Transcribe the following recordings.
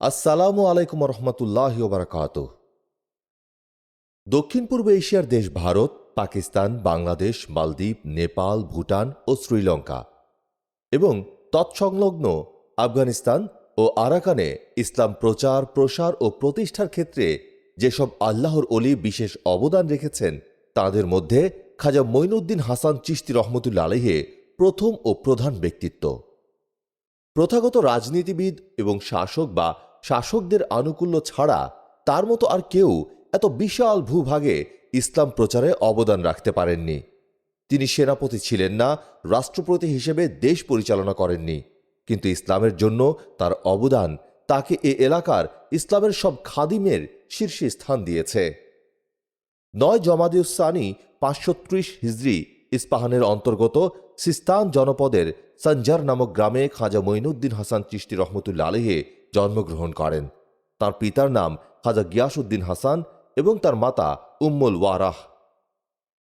আসসালামু আলাইকুম রহমতুল্লাহ বারাকাত দক্ষিণ পূর্ব এশিয়ার দেশ ভারত, পাকিস্তান, বাংলাদেশ, মালদ্বীপ, নেপাল, ভুটান ও শ্রীলঙ্কা এবং তৎসংলগ্ন আফগানিস্তান ও আরাকানে ইসলাম প্রচার, প্রসার ও প্রতিষ্ঠার ক্ষেত্রে যেসব আল্লাহর অলি বিশেষ অবদান রেখেছেন, তাদের মধ্যে খাজা মঈনুদ্দিন হাসান চিস্তি রহমতুল্লা আলহে প্রথম ও প্রধান ব্যক্তিত্ব। প্রথাগত রাজনীতিবিদ এবং শাসক বা শাসকদের আনুকূল্য ছাড়া তার মতো আর কেউ এত বিশাল ভূভাগে ইসলাম প্রচারে অবদান রাখতে পারেননি। তিনি সেনাপতি ছিলেন না, রাষ্ট্রপতি হিসেবে দেশ পরিচালনা করেননি। কিন্তু ইসলামের জন্য তার অবদান তাকে এ এলাকার ইসলামের সব খাদিমের শীর্ষে স্থান দিয়েছে। নয় জমাদিউসানি পাঁচশো ত্রিশ হিজড়ি ইস্পাহানের অন্তর্গত সিস্তান জনপদের সঞ্জার নামক গ্রামে খাজা মঈনুদ্দিন হাসান চিশতি রহমতুল্লা আলহে জন্মগ্রহণ করেন। তার পিতার নাম খাজা গিয়াসুদ্দিন হাসান এবং তার মাতা উম্মুল ওয়ারাহ।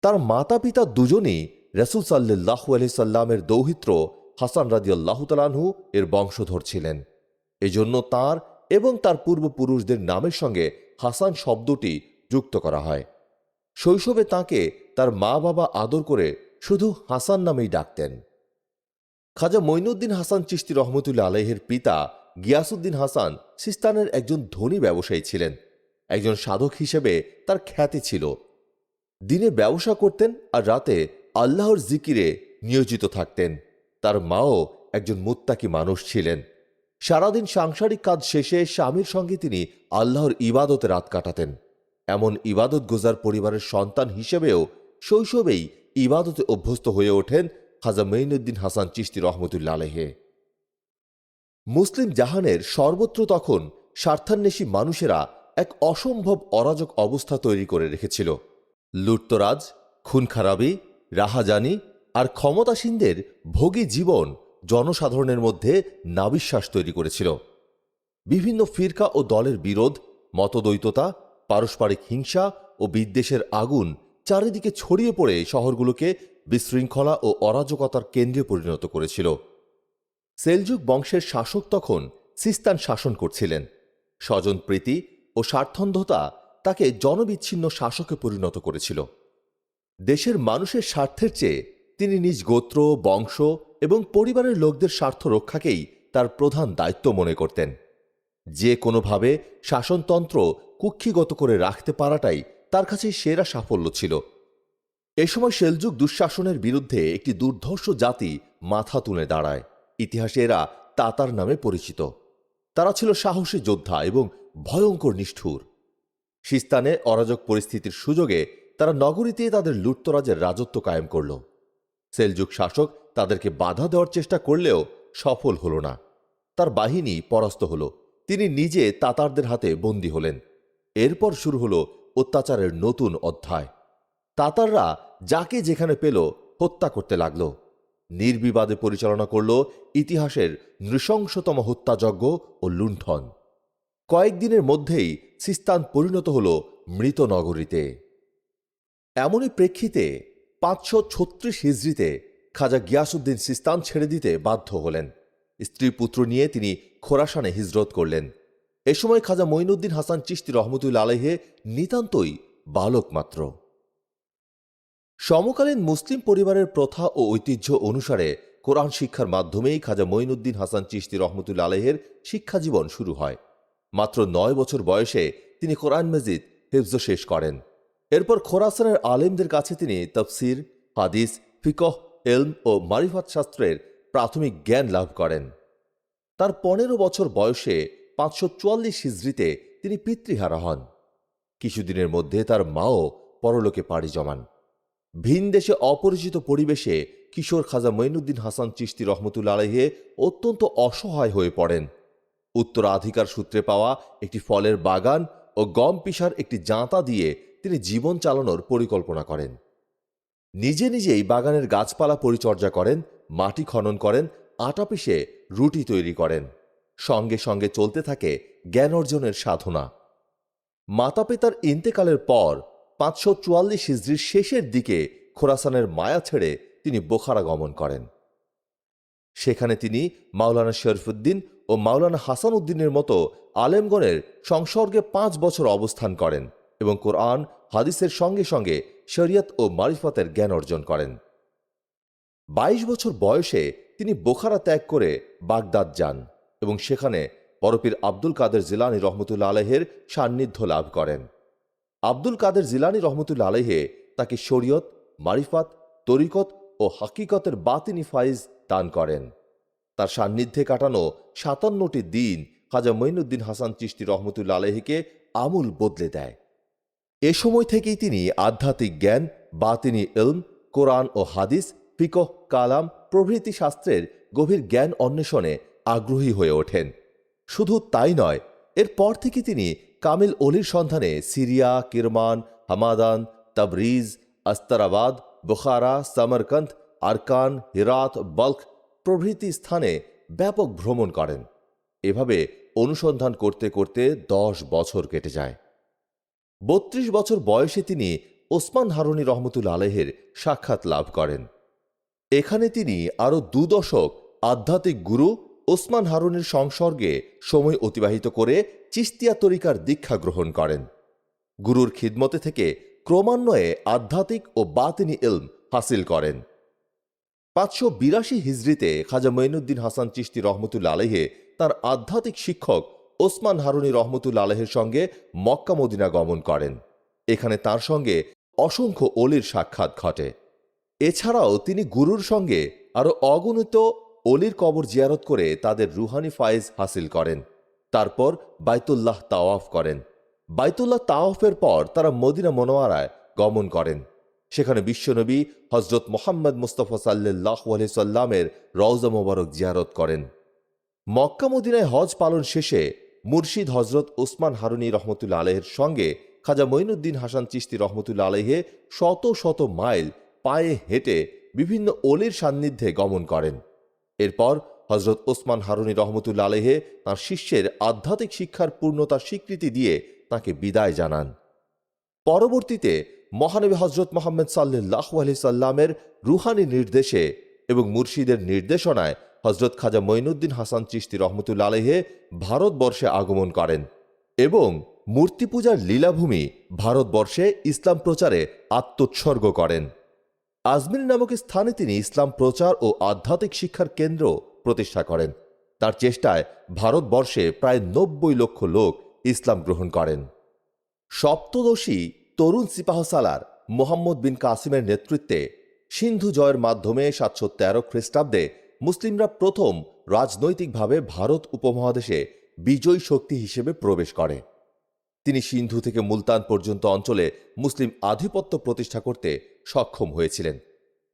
তার মাতা পিতা দুজনই রসুল সাল্লাহ সাল্লামের দৌহিত্র হাসান রাজিয়াল্লাহ তালানহু এর বংশধর ছিলেন। এজন্য তার এবং তার পূর্বপুরুষদের নামের সঙ্গে হাসান শব্দটি যুক্ত করা হয়। শৈশবে তাকে তার মা বাবা আদর করে শুধু হাসান নামেই ডাকতেন। খাজা মঈনুদ্দিন হাসান চিস্তি রহমতুল্লা আলহের পিতা গিয়াসুদ্দিন হাসান সিস্তানের একজন ধনী ব্যবসায়ী ছিলেন। একজন সাধক হিসেবে তার খ্যাতি ছিল। দিনে ব্যবসা করতেন আর রাতে আল্লাহর জিকিরে নিয়োজিত থাকতেন। তার মাও একজন মুত্তাকি মানুষ ছিলেন। সারাদিন সাংসারিক কাজ শেষে স্বামীর সঙ্গে তিনি আল্লাহর ইবাদতে রাত কাটাতেন। এমন ইবাদত গোজার পরিবারের সন্তান হিসেবেও শৈশবেই ইবাদতে অভ্যস্ত হয়ে ওঠেন খাজা মঈনুদ্দিন হাসান চিস্তি রহমতুল্লা আলহে মুসলিম জাহানের সর্বত্র তখন স্বার্থান্বেষী মানুষেরা এক অসম্ভব অরাজক অবস্থা তৈরি করে রেখেছিল। লুটতরাজ খুন খারাপি রাহাজানি আর ক্ষমতাসীনদের ভোগী জীবন জনসাধারণের মধ্যে নাবিশ্বাস তৈরি করেছিল। বিভিন্ন ফিরকা ও দলের বিরোধ, মতদ্বৈততা, পারস্পরিক হিংসা ও বিদ্বেষের আগুন চারিদিকে ছড়িয়ে পড়ে শহরগুলোকে বিশৃঙ্খলা ও অরাজকতার কেন্দ্রে পরিণত করেছিল। সেলজুক বংশের শাসক তখন সিস্তান শাসন করছিলেন। স্বজনপ্রীতি ও স্বার্থন্ধতা তাকে জনবিচ্ছিন্ন শাসকে পরিণত করেছিল। দেশের মানুষের স্বার্থের চেয়ে তিনি নিজ গোত্র, বংশ এবং পরিবারের লোকদের স্বার্থ রক্ষাকেই তার প্রধান দায়িত্ব মনে করতেন। যে কোনোভাবে শাসনতন্ত্র কুক্ষিগত করে রাখতে পারাটাই তার কাছে সেরা সাফল্য ছিল। এ সময় সেলজুক দুঃশাসনের বিরুদ্ধে একটি দুর্ধর্ষ জাতি মাথা তুলে দাঁড়ায়। ইতিহাসে এরা তাতার নামে পরিচিত। তারা ছিল সাহসী যোদ্ধা এবং ভয়ঙ্কর নিষ্ঠুর। সিস্তানে অরাজক পরিস্থিতির সুযোগে তারা নগরীতে তাদের লুটতরাজের রাজত্ব কায়েম করল। সেলজুক শাসক তাদেরকে বাধা দেওয়ার চেষ্টা করলেও সফল হল না। তার বাহিনী পরাস্ত হল। তিনি নিজে তাতারদের হাতে বন্দী হলেন। এরপর শুরু হল অত্যাচারের নতুন অধ্যায়। তাতাররা যাকে যেখানে পেল হত্যা করতে লাগল। নির্বিবাদে পরিচালনা করল ইতিহাসের নৃশংসতম হত্যাযজ্ঞ ও লুণ্ঠন। কয়েকদিনের মধ্যেই সিস্তান পরিণত হল মৃত নগরীতে এমনই প্রেক্ষিতে পাঁচশো ছত্রিশ হিজড়িতে খাজা গিয়াসুদ্দিন সিস্তান ছেড়ে দিতে বাধ্য হলেন। স্ত্রী পুত্র নিয়ে তিনি খোরাসানে হিজরত করলেন। এ সময় খাজা মঈনুদ্দিন হাসান চিস্তি রহমতুল্লা আলহে নিতান্তই বালক মাত্র সমকালীন মুসলিম পরিবারের প্রথা ও ঐতিহ্য অনুসারে কোরআন শিক্ষার মাধ্যমেই খাজা মঈনুদ্দিন হাসান চিস্তি রহমতুল্লা আলহের শিক্ষাজীবন শুরু হয়। মাত্র নয় বছর বয়সে তিনি কোরআন মজিদ হেফজ শেষ করেন। এরপর খোরাসানের আলেমদের কাছে তিনি তফসির, হাদিস, ফিকহ, এলম ও মারিফাত শাস্ত্রের প্রাথমিক জ্ঞান লাভ করেন। তার পনেরো বছর বয়সে পাঁচশো চুয়াল্লিশ হিজড়িতে তিনি পিতৃহারা হন। কিছুদিনের মধ্যে তার মাও পরলোকে পাড়ি জমান। ভিন দেশে অপরিচিত পরিবেশে কিশোর খাজা মঈনুদ্দিন হাসান চিস্তি রহমতুল্লা আলহে অত্যন্ত অসহায় হয়ে পড়েন। উত্তরাধিকার সূত্রে পাওয়া একটি ফলের বাগান ও গম পিসার একটি জাঁতা দিয়ে তিনি জীবন চালানোর পরিকল্পনা করেন। নিজে নিজেই বাগানের গাছপালা পরিচর্যা করেন, মাটি খনন করেন, আটা পিষে রুটি তৈরি করেন। সঙ্গে সঙ্গে চলতে থাকে জ্ঞান অর্জনের সাধনা। মাতা পিতার ইন্তেকালের পর পাঁচশো চুয়াল্লিশ হিজড়ির শেষের দিকে খোরাসানের মায়া ছেড়ে তিনি বোখারা গমন করেন। সেখানে তিনি মাওলানা শরফুদ্দিন ও মাওলানা হাসান উদ্দিনের মতো আলেমগণের সংসর্গে পাঁচ বছর অবস্থান করেন এবং কোরআন, হাদিসের সঙ্গে সঙ্গে শরিয়ত ও মারিফতের জ্ঞান অর্জন করেন। বাইশ বছর বয়সে তিনি বোখারা ত্যাগ করে বাগদাদ যান এবং সেখানে পরপীর আব্দুল কাদের জিলানি রহমতুল্লা আলহের সান্নিধ্য লাভ করেন। আব্দুল কাদের জিলানি রহমতুল্লা আলহে তাকে শরীয়ত, মারিফাত, তরিকত ও হাকিকতের বাতিনি ফাইজ দান করেন। তার সান্নিধ্যে কাটানো সাতান্নটি দিন খাজা মঈনুদ্দিন হাসান চিশতি রহমতুল্লা আলহিকে আমূল বদলে দেয়। এ সময় থেকেই তিনি আধ্যাত্মিক জ্ঞান, বাতিনি ইলম, কোরআন ও হাদিস, ফিকহ, কালাম, প্রভৃতি শাস্ত্রের গভীর জ্ঞান অন্বেষণে আগ্রহী হয়ে ওঠেন। শুধু তাই নয়, এরপর থেকে তিনি কামিল অলির সন্ধানে Syria, Kirman, Hamadan, Tabriz, Astarabad, Bukhara, Samarkand, Arakan, Herat, Balkh প্রভৃতি স্থানে ব্যাপক ভ্রমণ করেন। এভাবে অনুসন্ধান করতে করতে দশ বছর কেটে যায়। বত্রিশ বছর বয়সে তিনি ওসমান হারুনি রহমতুল আলহের সাক্ষাৎ লাভ করেন। এখানে তিনি আরও দু দশক আধ্যাত্মিক গুরু ওসমান হারুনের সংসর্গে সময় অতিবাহিত করে চিস্তিয়া তরিকার দীক্ষা গ্রহণ করেন। গুরুর খিদমতে থেকে ক্রমান্বয়ে আধ্যাত্মিক ও বাতিনি ইলম হাসিল করেন। পাঁচশো বিরাশি হিজড়িতে খাজা মঈনুদ্দিন হাসান চিস্তি রহমতুল্লা আলহে তার আধ্যাত্মিক শিক্ষক ওসমান হারুনি রহমতুল্লা আলহের সঙ্গে মক্কা মদিনা গমন করেন। এখানে তার সঙ্গে অসংখ্য অলির সাক্ষাৎ ঘটে। এছাড়াও তিনি গুরুর সঙ্গে আরও অগণিত অলির কবর জিয়ারত করে তাদের রুহানি ফায়েজ হাসিল করেন। তারপর বাইতুল্লাহ তাওয়াফ করেন। বাইতুল্লাহ তাওয়াফের পর তারা মদিনা মনোয়ারায় গমন করেন। সেখানে বিশ্বনবী হজরত মোহাম্মদ মুস্তফা সাল্লাহ সাল্লামের রওজা মোবারক জিয়ারত করেন। মক্কা মদিনায় হজ পালন শেষে মুর্শিদ হজরত ওসমান হারুনি রহমতুল্লা আলহের সঙ্গে খাজা মঈনুদ্দিন হাসান চিস্তি রহমতুল্লা আলহে শত শত মাইল পায়ে হেঁটে বিভিন্ন অলির সান্নিধ্যে গমন করেন। এরপর হজরত ওসমান হারুনি রহমতুল্লা আলহে তাঁর শিষ্যের আধ্যাত্মিক শিক্ষার পূর্ণতার স্বীকৃতি দিয়ে তাকে বিদায় জানান। পরবর্তীতে মহানবী হজরত মোহাম্মদ সাল্লাহ আলি সাল্লামের রুহানি নির্দেশে এবং মুর্শিদের নির্দেশনায় হজরত খাজা মঈনুদ্দিন হাসান চিস্তি রহমতুল্লা আলহে ভারতবর্ষে আগমন করেন এবং মূর্তি পূজার লীলাভূমি ভারতবর্ষে ইসলাম প্রচারে আত্মোৎসর্গ করেন। আজমির নামক স্থানে তিনি ইসলাম প্রচার ও আধ্যাত্মিক শিক্ষার কেন্দ্র প্রতিষ্ঠা করেন। তার চেষ্টায় ভারতবর্ষে প্রায় নব্বই লক্ষ লোক ইসলাম গ্রহণ করেন। সপ্তদশী তরুণ সিপাহসালার মোহাম্মদ বিন কাসিমের নেতৃত্বে সিন্ধু জয়ের মাধ্যমে সাতশো তেরো খ্রিস্টাব্দে মুসলিমরা প্রথম রাজনৈতিকভাবে ভারত উপমহাদেশে বিজয়ী শক্তি হিসেবে প্রবেশ করে। তিনি সিন্ধু থেকে মুলতান পর্যন্ত অঞ্চলে মুসলিম আধিপত্য প্রতিষ্ঠা করতে সক্ষম হয়েছিলেন।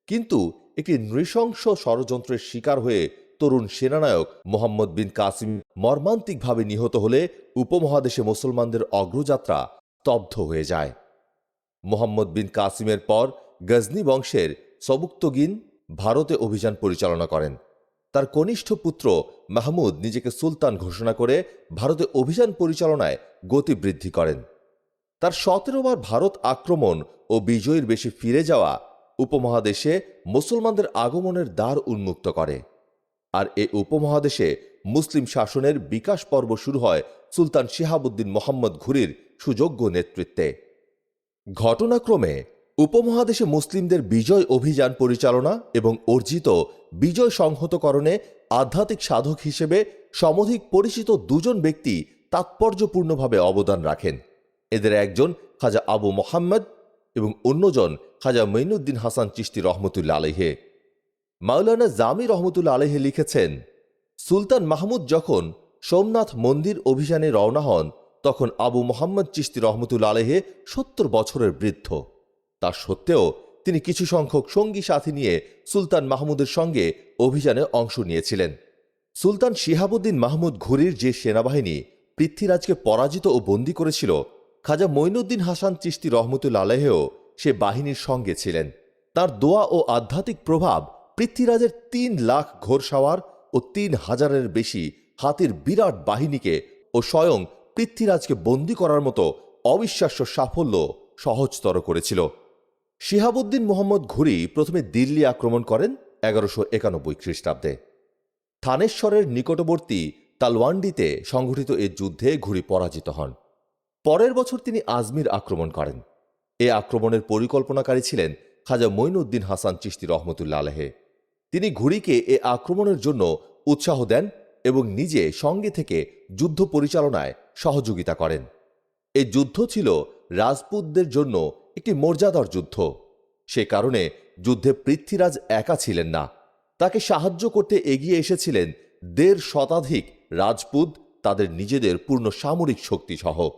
কিন্তু একটি নৃশংস ষড়যন্ত্রের শিকার হয়ে তরুণ সেনানায়ক মোহাম্মদ বিন কাসিম মর্মান্তিকভাবে নিহত হলে উপমহাদেশে মুসলমানদের অগ্রযাত্রা স্তব্ধ হয়ে যায়। মোহাম্মদ বিন কাসিমের পর গজনী বংশের সবুক্তগিন ভারতে অভিযান পরিচালনা করেন। তার কনিষ্ঠ পুত্র মাহমুদ নিজেকে সুলতান ঘোষণা করে ভারতে অভিযান পরিচালনায় গতি বৃদ্ধি করেন। তার সতেরো বার ভারত আক্রমণ ও বিজয়ীর বেশি ফিরে যাওয়া উপমহাদেশে মুসলমানদের আগমনের দ্বার উন্মুক্ত করে। আর এ উপমহাদেশে মুসলিম শাসনের বিকাশ পর্ব শুরু হয় সুলতান শিহাবুদ্দিন মোহাম্মদ ঘুরির সুযোগ্য নেতৃত্বে। ঘটনাক্রমে উপমহাদেশে মুসলিমদের বিজয় অভিযান পরিচালনা এবং অর্জিত বিজয় সংহতকরণে আধ্যাত্মিক সাধক হিসেবে সমধিক পরিচিত দুজন ব্যক্তি তাৎপর্যপূর্ণভাবে অবদান রাখেন। এদের একজন খাজা আবু মোহাম্মদ এবং অন্যজন খাজা মঈনুদ্দিন হাসান চিস্তি রহমতুল্লা আলহে মাওলানা জামি রহমতুল্লা আলহে লিখেছেন, সুলতান মাহমুদ যখন সোমনাথ মন্দির অভিযানে রওনা হন, তখন আবু মোহাম্মদ চিস্তি রহমতুল্লা আলহে সত্তর বছরের বৃদ্ধ। তা সত্ত্বেও তিনি কিছু সংখ্যক সঙ্গী সাথী নিয়ে সুলতান মাহমুদের সঙ্গে অভিযানে অংশ নিয়েছিলেন। সুলতান শিহাবুদ্দিন মাহমুদ ঘুরির যে সেনাবাহিনী পৃথ্বীরাজকে পরাজিত ও বন্দী করেছিল খাজা মঈনুদ্দিন হাসান চিস্তি রহমতুল আলহেও সে বাহিনীর সঙ্গে ছিলেন। তার দোয়া ও আধ্যাত্মিক প্রভাব পৃথ্বীরাজের তিন লাখ ঘোরসাওয়ার ও তিন হাজারের বেশি হাতির বিরাট বাহিনীকে ও স্বয়ং পৃথ্বীরাজকে বন্দী করার মতো অবিশ্বাস্য সাফল্য সহজতর করেছিল। শিহাবুদ্দিন মোহাম্মদ ঘুরি প্রথমে দিল্লি আক্রমণ করেন এগারোশো একানব্বই খ্রিস্টাব্দে। থানেশ্বরের নিকটবর্তী তালওয়ান্ডিতে সংঘটিত এ যুদ্ধে ঘুরি পরাজিত হন। পরের বছর তিনি আজমির আক্রমণ করেন। এ আক্রমণের পরিকল্পনাকারী ছিলেন খাজা মঈনুদ্দিন হাসান চিশতি রহমতুল্লা আলহে। তিনি ঘুরিকে এ আক্রমণের জন্য উৎসাহ দেন এবং নিজে সঙ্গে থেকে যুদ্ধ পরিচালনায় সহযোগিতা করেন। এই যুদ্ধ ছিল রাজপুতদের জন্য একটি মর্যাদার যুদ্ধ। সে কারণে যুদ্ধে পৃথ্বীরাজ একা ছিলেন না। তাকে সাহায্য করতে এগিয়ে এসেছিলেন দেড় শতাধিক রাজপুত, তাদের নিজেদের পূর্ণ সামরিক শক্তি সহ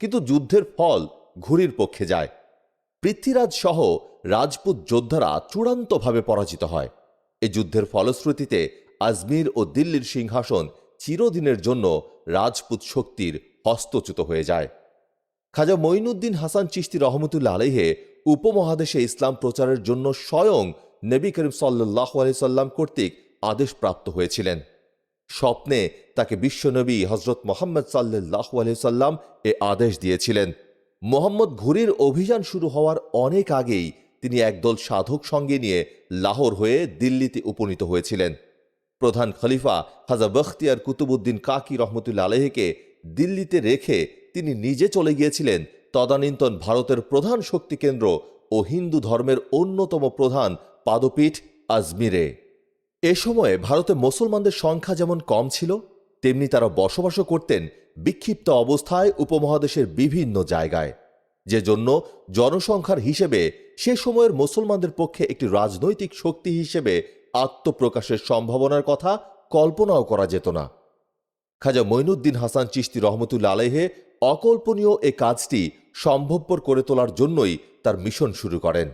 কিন্তু যুদ্ধের ফল ঘুরির পক্ষে যায়। পৃথ্বীরাজ সহ রাজপুত যোদ্ধারা চূড়ান্তভাবে পরাজিত হয়। এ যুদ্ধের ফলশ্রুতিতে আজমির ও দিল্লির সিংহাসন চিরদিনের জন্য রাজপুত শক্তির হস্তচ্যুত হয়ে যায়। খাজা মঈনুদ্দিন হাসান চিশতি রহমতুল্লা আলহে উপমহাদেশে ইসলাম প্রচারের জন্য স্বয়ং নবী করিম সাল্লাহ আলি সাল্লাম কর্তৃক আদেশ প্রাপ্ত হয়েছিলেন। স্বপ্নে তাকে বিশ্বনবী হজরত মোহাম্মদ সাল্লাহ সাল্লাম এ আদেশ দিয়েছিলেন। মোহাম্মদ ঘুরির অভিযান শুরু হওয়ার অনেক আগেই তিনি একদল সাধক সঙ্গে নিয়ে লাহোর হয়ে দিল্লিতে উপনীত হয়েছিলেন। প্রধান খলিফা হাজা বখতিয়ার কুতুবুদ্দিন কাকি রহমতুল্লা আলহেকে দিল্লিতে রেখে তিনি নিজে চলে গিয়েছিলেন। তদানীন্তন ভারতের প্রধান শক্তি কেন্দ্র ও হিন্দু ধর্মের অন্যতম প্রধান পাদপীঠ আজমিরে। এ সময়ে ভারতে মুসলমানদের সংখ্যা যেমন কম ছিল, তেমনি তারা বসবাসও করতেন বিক্ষিপ্ত অবস্থায় উপমহাদেশের বিভিন্ন জায়গায়। যে জন্য জনসংখ্যার হিসেবে সে সময়ের মুসলমানদের পক্ষে একটি রাজনৈতিক শক্তি হিসেবে আত্মপ্রকাশের সম্ভাবনার কথা কল্পনাও করা যেত না। খাজা মঈনুদ্দিন হাসান চিশতি রহমতুল্লা আলাইহে অকল্পনীয় এ কাজটি সম্ভবপর করে তোলার জন্যই তার মিশন শুরু করেন।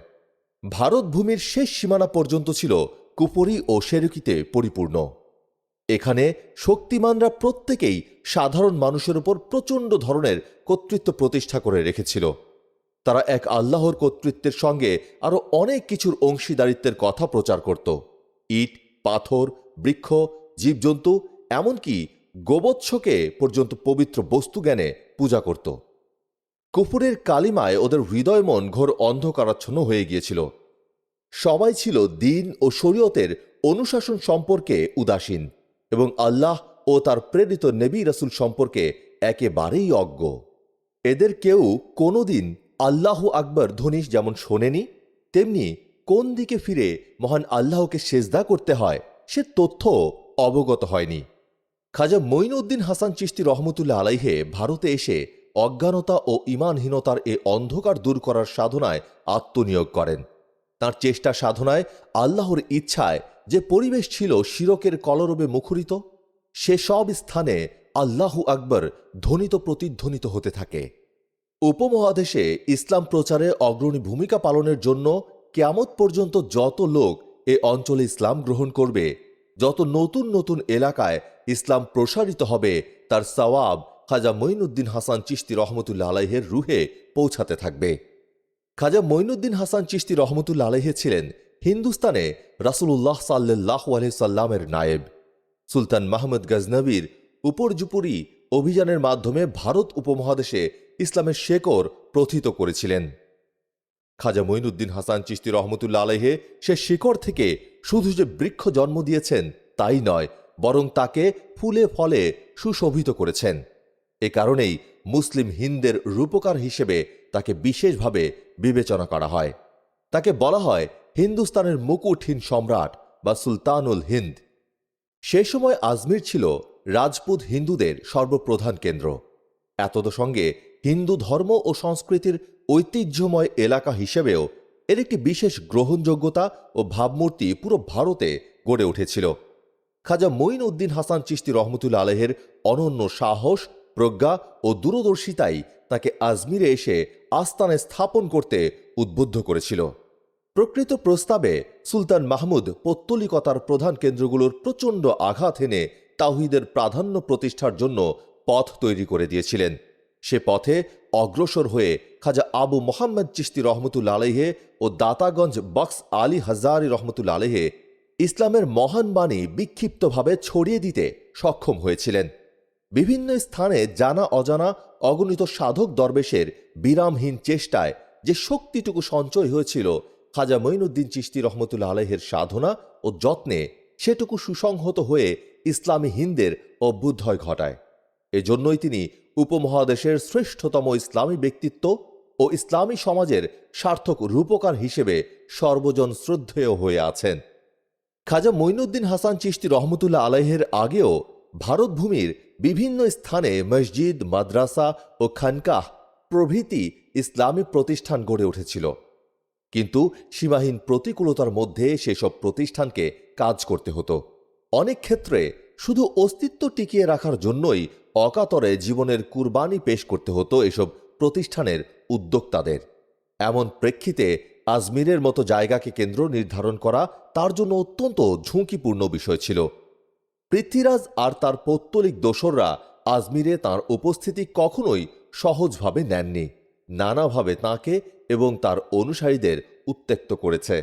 ভারত ভূমির শেষ সীমানা পর্যন্ত ছিল কুপরি ও শেরুকিতে পরিপূর্ণ। এখানে শক্তিমানরা প্রত্যেকেই সাধারণ মানুষের উপর প্রচণ্ড ধরনের কর্তৃত্ব প্রতিষ্ঠা করে রেখেছিল। তারা এক আল্লাহর কর্তৃত্বের সঙ্গে আরও অনেক কিছুর অংশীদারিত্বের কথা প্রচার করত। ইট, পাথর, বৃক্ষ, জীবজন্তু, এমনকি গোবৎসকে পর্যন্ত পবিত্র বস্তু জ্ঞানে পূজা করত। কুফুরের কালিমায় ওদের হৃদয় মন ঘোর অন্ধকারাচ্ছন্ন হয়ে গিয়েছিল। সবাই ছিল দিন ও শরীয়তের অনুশাসন সম্পর্কে উদাসীন এবং আল্লাহ ও তার প্রেরিত নেবী রাসুল সম্পর্কে একেবারেই অজ্ঞ। এদের কেউ কোনোদিন আল্লাহ আকবর ধ্বনি যেমন শোনেনি, তেমনি কোন দিকে ফিরে মহান আল্লাহকে সেজদা করতে হয় সে তথ্য অবগত হয়নি। খাজা মঈনুদ্দিন হাসান চিশতি রহমতুল্লাহ আলাইহে ভারতে এসে অজ্ঞানতা ও ইমানহীনতার এ অন্ধকার দূর করার সাধনায় আত্মনিয়োগ করেন। তার চেষ্টা সাধনায় আল্লাহর ইচ্ছায় যে পরিবেশ ছিল শিরকের কলরবে মুখরিত, সে সব স্থানে আল্লাহু আকবর ধ্বনিত প্রতিধ্বনিত হতে থাকে। উপমহাদেশে ইসলাম প্রচারে অগ্রণী ভূমিকা পালনের জন্য কেয়ামত পর্যন্ত যত লোক এ অঞ্চলে ইসলাম গ্রহণ করবে, যত নতুন নতুন এলাকায় ইসলাম প্রসারিত হবে, তার সওয়াব খাজা মঈনুদ্দিন হাসান চিশতি রহমতুল্লা আলাইহের রুহে পৌঁছাতে থাকবে। খাজা মঈনুদ্দিন হাসান চিশতি রহমতুল্লা আলাইহে ছিলেন হিন্দুস্তানে রাসুলুল্লাহ সাল্লাহ সাল্লামের নায়েব। সুলতান মাহমুদ গজনবীর উপর্যুপুরি অভিযানের মাধ্যমে ভারত উপমহাদেশে ইসলামের শেকর প্রথিত করেছিলেন। খাজা মঈনুদ্দিন হাসান চিশতি রহমতুল্লা আলহে সে শিকড় থেকে শুধু যে বৃক্ষ জন্ম দিয়েছেন তাই নয়, বরং তাকে ফুলে ফলে সুশোভিত করেছেন। এ কারণেই মুসলিম হিন্দের রূপকার হিসেবে তাকে বিশেষভাবে বিবেচনা করা হয়। তাকে বলা হয় হিন্দুস্তানের মুকুটহীন সম্রাট বা সুলতানুল হিন্দ। সে সময় আজমির ছিল রাজপুত হিন্দুদের সর্বপ্রধান কেন্দ্র। এতদ সঙ্গে হিন্দু ধর্ম ও সংস্কৃতির ঐতিহ্যময় এলাকা হিসেবেও এর একটি বিশেষ গ্রহণযোগ্যতা ও ভাবমূর্তি পুরো ভারতে গড়ে উঠেছিল। খাজা মঈন উদ্দিন হাসান চিশতি রহমতুল্লা আলহের অনন্য সাহস প্রজ্ঞা ও দূরদর্শিতাই তাকে আজমিরে এসে আস্তানে স্থাপন করতে উদ্বুদ্ধ করেছিল। প্রকৃত প্রস্তাবে সুলতান মাহমুদ পত্তলিকতার প্রধান কেন্দ্রগুলোর প্রচণ্ড আঘাত এনে তাওহিদের প্রাধান্য প্রতিষ্ঠার জন্য পথ তৈরি করে দিয়েছিলেন। সে পথে অগ্রসর হয়ে খাজা আবু মোহাম্মদ চিস্তি রহমতুল্লা আলহে ও দাতাগঞ্জ বক্স আলী হাজারি রহমতুল্লা আলহে ইসলামের মহান বাণী বিক্ষিপ্তভাবে ছড়িয়ে দিতে সক্ষম হয়েছিলেন। বিভিন্ন স্থানে জানা অজানা অগণিত সাধক দরবেশের বিরামহীন চেষ্টায় যে শক্তিটুকু সঞ্চয় হয়েছিল, খাজা মঈনুদ্দিন চিস্তি রহমতুল্লা আলহের সাধনা ও যত্নে সেটুকু সুসংহত হয়ে ইসলামী হিন্দের অভ্যুদয় ঘটায়। এজন্যই তিনি উপমহাদেশের শ্রেষ্ঠতম ইসলামী ব্যক্তিত্ব ও ইসলামী সমাজের সার্থক রূপকার হিসেবে সর্বজন শ্রদ্ধেয় হয়ে আছেন। খাজা মঈনুদ্দিন হাসান চিশতি রহমতুল্লাহ আলাইহের আগেও ভারতভূমির বিভিন্ন স্থানে মসজিদ, মাদ্রাসা ও খানকাহ প্রভৃতি ইসলামী প্রতিষ্ঠান গড়ে উঠেছিল। কিন্তু সীমাহীন প্রতিকূলতার মধ্যে সেসব প্রতিষ্ঠানকে কাজ করতে হতো। অনেক ক্ষেত্রে শুধু অস্তিত্ব টিকিয়ে রাখার জন্যই অকাতরে জীবনের কুরবানি পেশ করতে হতো এসব প্রতিষ্ঠানের উদ্যোক্তাদের। এমন প্রেক্ষিতে আজমিরের মতো জায়গাকে কেন্দ্র নির্ধারণ করা তার জন্য অত্যন্ত ঝুঁকিপূর্ণ বিষয় ছিল। পৃথ্বীরাজ আর তার পৌত্তলিক দোসররা আজমিরে তার উপস্থিতি কখনোই সহজভাবে নেননি, নানাভাবে তাকে এবং তার অনুসারীদের উত্ত্যক্ত করেছে।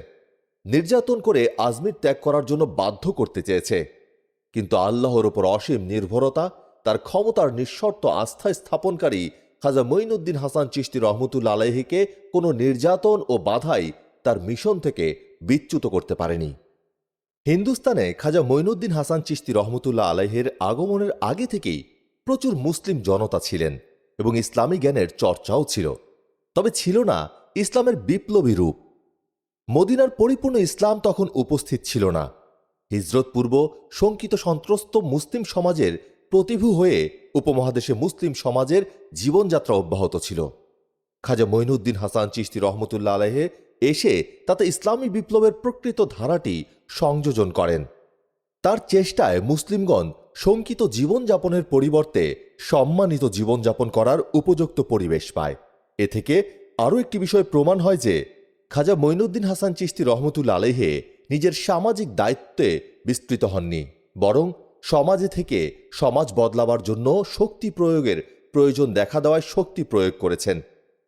নির্যাতন করে আজমির ত্যাগ করার জন্য বাধ্য করতে চেয়েছে। কিন্তু আল্লাহর ওপর অসীম নির্ভরতা, তার ক্ষমতার নিঃশর্ত আস্থা স্থাপনকারী খাজা মঈনুদ্দিন হাসান চিশতি রহমতুল্লা আলাইহিকে কোনো নির্যাতন ও বাধাই তার মিশন থেকে বিচ্যুত করতে পারেনি। হিন্দুস্তানে খাজা মঈনুদ্দিন হাসান চিশতি রহমতুল্লাহ আলাইহের আগমনের আগে থেকেই প্রচুর মুসলিম জনতা ছিলেন এবং ইসলামী জ্ঞানের চর্চাও ছিল। তবে ছিল না ইসলামের বিপ্লবী রূপ। মদিনার পরিপূর্ণ ইসলাম তখন উপস্থিত ছিল না। হিজরত পূর্ব শঙ্কিত সন্ত্রস্ত মুসলিম সমাজের প্রতিভু হয়ে উপমহাদেশে মুসলিম সমাজের জীবনযাত্রা অব্যাহত ছিল। খাজা মঈনুদ্দিন হাসান চিশতি রহমতুল্লাহ আলহে এসে তাতে ইসলামী বিপ্লবের প্রকৃত ধারাটি সংযোজন করেন। তার চেষ্টায় মুসলিমগণ শঙ্কিত জীবনযাপনের পরিবর্তে সম্মানিত জীবনযাপন করার উপযুক্ত পরিবেশ পায়। এ থেকে আরও একটি বিষয় প্রমাণ হয় যে, খাজা মঈনুদ্দিন হাসান চিশতি রহমতুল্লা আলেহে নিজের সামাজিক দায়িত্বে বিস্তৃত হননি, বরং সমাজে থেকে সমাজ বদলাবার জন্য শক্তি প্রয়োগের প্রয়োজন দেখা দেওয়ায় শক্তি প্রয়োগ করেছেন।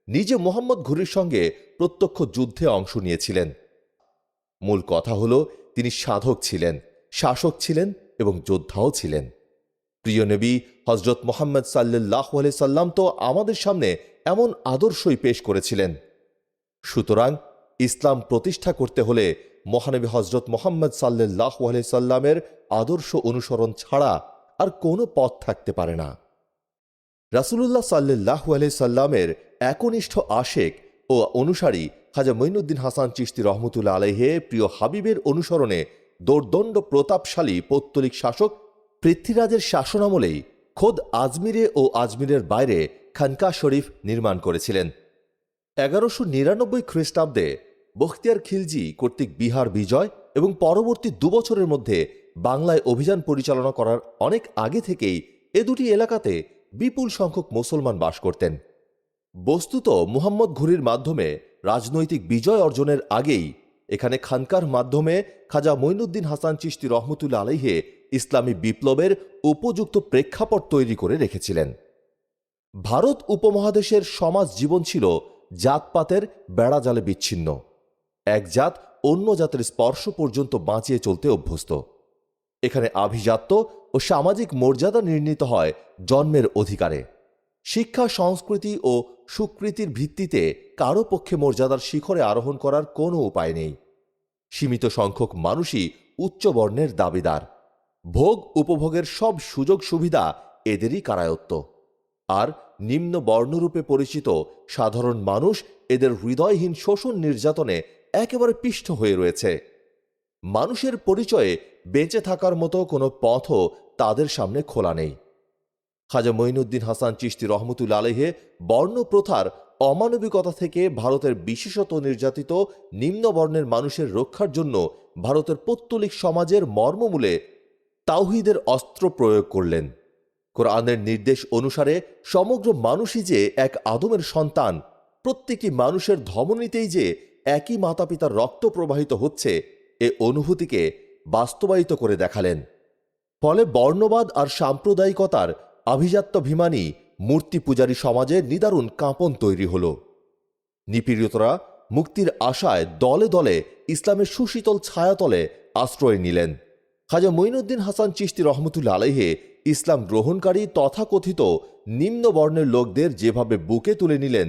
নিজে মোহাম্মদ ঘুরির সঙ্গে প্রত্যক্ষ যুদ্ধে অংশ নিয়েছিলেন। মূল কথা হল, তিনি সাধক ছিলেন, শাসক ছিলেন এবং যোদ্ধাও ছিলেন। প্রিয় নবী হজরত মোহাম্মদ সাল্লাহ সাল্লাম তো আমাদের সামনে এমন আদর্শই পেশ করেছিলেন। সুতরাং ইসলাম প্রতিষ্ঠা করতে হলে মহানবী হজরত মোহাম্মদ সাল্লাহ সাল্লামের আদর্শ অনুসরণ ছাড়া আর কোনো পথ থাকতে পারে না। রাসুলুল্লাহ সাল্লাহ সাল্লামের একনিষ্ঠ আশেক ও অনুসারী খাজা মঈনুদ্দিন হাসান চিশতি রহমতুল্লা আলহে প্রিয় হাবিবের অনুসরণে দোর্দণ্ড প্রতাপশালী পৌত্তলিক শাসক পৃথ্বীরাজের শাসনামলেই খোদ আজমিরে ও আজমিরের বাইরে খানকা শরীফ নির্মাণ করেছিলেন। এগারোশো নিরানব্বই খ্রিস্টাব্দে বখতিয়ার খিলজি কর্তৃক বিহার বিজয় এবং পরবর্তী দুবছরের মধ্যে বাংলায় অভিযান পরিচালনা করার অনেক আগে থেকেই এ দুটি এলাকাতে বিপুল সংখ্যক মুসলমান বাস করতেন। বস্তুত মুহাম্মদ ঘুরির মাধ্যমে রাজনৈতিক বিজয় অর্জনের আগেই এখানে খানকার মাধ্যমে খাজা মঈনুদ্দিন হাসান চিশতি রহমতুল্লা আলাইহে ইসলামী বিপ্লবের উপযুক্ত প্রেক্ষাপট তৈরি করে রেখেছিলেন। ভারত উপমহাদেশের সমাজ জীবন ছিল জাতপাতের বেড়াজালে বিচ্ছিন্ন। এক জাত অন্য জাতের স্পর্শ পর্যন্ত বাঁচিয়ে চলতে অভ্যস্ত। এখানে আভিজাত্য ও সামাজিক মর্যাদা নির্ণীত হয় জন্মের অধিকারে। শিক্ষা, সংস্কৃতি ও সুকৃতির ভিত্তিতে কারও পক্ষে মর্যাদার শিখরে আরোহণ করার কোনো উপায় নেই। সীমিত সংখ্যক মানুষই উচ্চবর্ণের দাবিদার। ভোগ উপভোগের সব সুযোগ সুবিধা এদেরই কারায়ত্ত। আর নিম্ন বর্ণরূপে পরিচিত সাধারণ মানুষ এদের হৃদয়হীন শোষণ নির্যাতনে একেবারে পিষ্ট হয়ে রয়েছে। মানুষের পরিচয়ে বেঁচে থাকার মতো কোনো পথও তাদের সামনে খোলা নেই। খাজা মঈনুদ্দিন হাসান চিশতি রহমতুল আলহে বর্ণপ্রথার অমানবিকতা থেকে ভারতের বিশেষত নির্যাতিত নিম্নবর্ণের মানুষের রক্ষার জন্য ভারতের পৌত্তলিক সমাজের মর্মমূলে তাওহিদের অস্ত্র প্রয়োগ করলেন। কোরআনের নির্দেশ অনুসারে সমগ্র মানুষই যে এক আদমের সন্তান, প্রত্যেকটি মানুষের ধমনীতেই যে একই মাতা পিতার রক্ত প্রবাহিত হচ্ছে, এ অনুভূতিকে বাস্তবায়িত করে দেখালেন। ফলে বর্ণবাদ আর সাম্প্রদায়িকতার আভিজাত্যভিমানী মূর্তি পূজারী সমাজে নিদারুণ কাঁপন তৈরি হল। নিপীড়িতরা মুক্তির আশায় দলে দলে ইসলামের সুশীতল ছায়াতলে আশ্রয় নিলেন। খাজা মঈনুদ্দিন হাসান চিশতি রহমতুল্লা আলাইহে ইসলাম গ্রহণকারী তথাকথিত নিম্ন বর্ণের লোকদের যেভাবে বুকে তুলে নিলেন,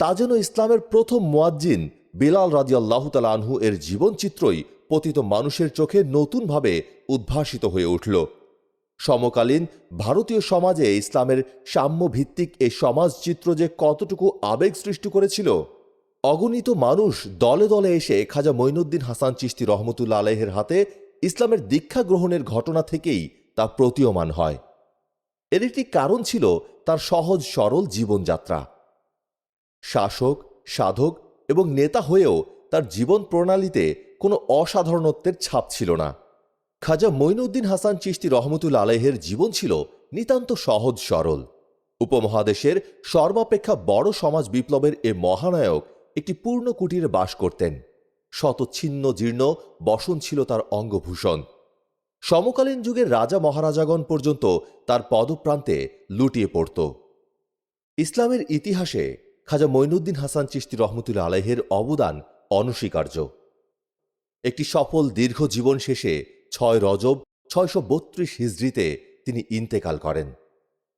তা যেন ইসলামের প্রথম মোয়াজ্জিন বিলাল রাজিয়াল্লাহ তালা আনহু এর জীবনচিত্রই পতিত মানুষের চোখে নতুনভাবে উদ্ভাসিত হয়ে উঠল। সমকালীন ভারতীয় সমাজে ইসলামের সাম্যভিত্তিক এই সমাজচিত্র যে কতটুকু আবেগ সৃষ্টি করেছিল, অগণিত মানুষ দলে দলে এসে খাজা মঈনুদ্দিন হাসান চিস্তি রহমতুল্লা আলহের হাতে ইসলামের দীক্ষা গ্রহণের ঘটনা থেকেই তা প্রতীয়মান হয়। এর একটি কারণ ছিল তার সহজ সরল জীবনযাত্রা। শাসক, সাধক এবং নেতা হয়েও তার জীবন প্রণালীতে কোনো অসাধারণত্বের ছাপ ছিল না। খাজা মঈনুদ্দিন হাসান চিস্তি রহমতুল আলহের জীবন ছিল নিতান্ত সহজ সরল। উপমহাদেশের সর্বাপেক্ষা বড় সমাজ বিপ্লবের এ মহানায়ক একটি পূর্ণ কুটিরে বাস করতেন। শতচ্ছিন্ন জীর্ণ বসন ছিল তার অঙ্গভূষণ। সমকালীন যুগের রাজা মহারাজাগণ পর্যন্ত তার পদপ্রান্তে লুটিয়ে পড়ত। ইসলামের ইতিহাসে খাজা মঈনুদ্দিন হাসান চিস্তি রহমতুল্লা আলহের অবদান অনস্বীকার্য। একটি সফল দীর্ঘ জীবন শেষে ছয় রজব ছয়শো বত্রিশ হিজড়িতে তিনি ইন্তেকাল করেন।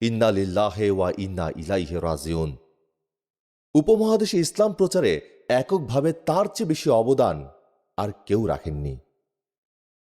ইন্না লিল্লাহে ওয়া ইন্না ইলাইহে রাজিউন। উপমহাদেশে ইসলাম প্রচারে এককভাবে তার চেয়ে বেশি অবদান আর কেউ রাখেননি।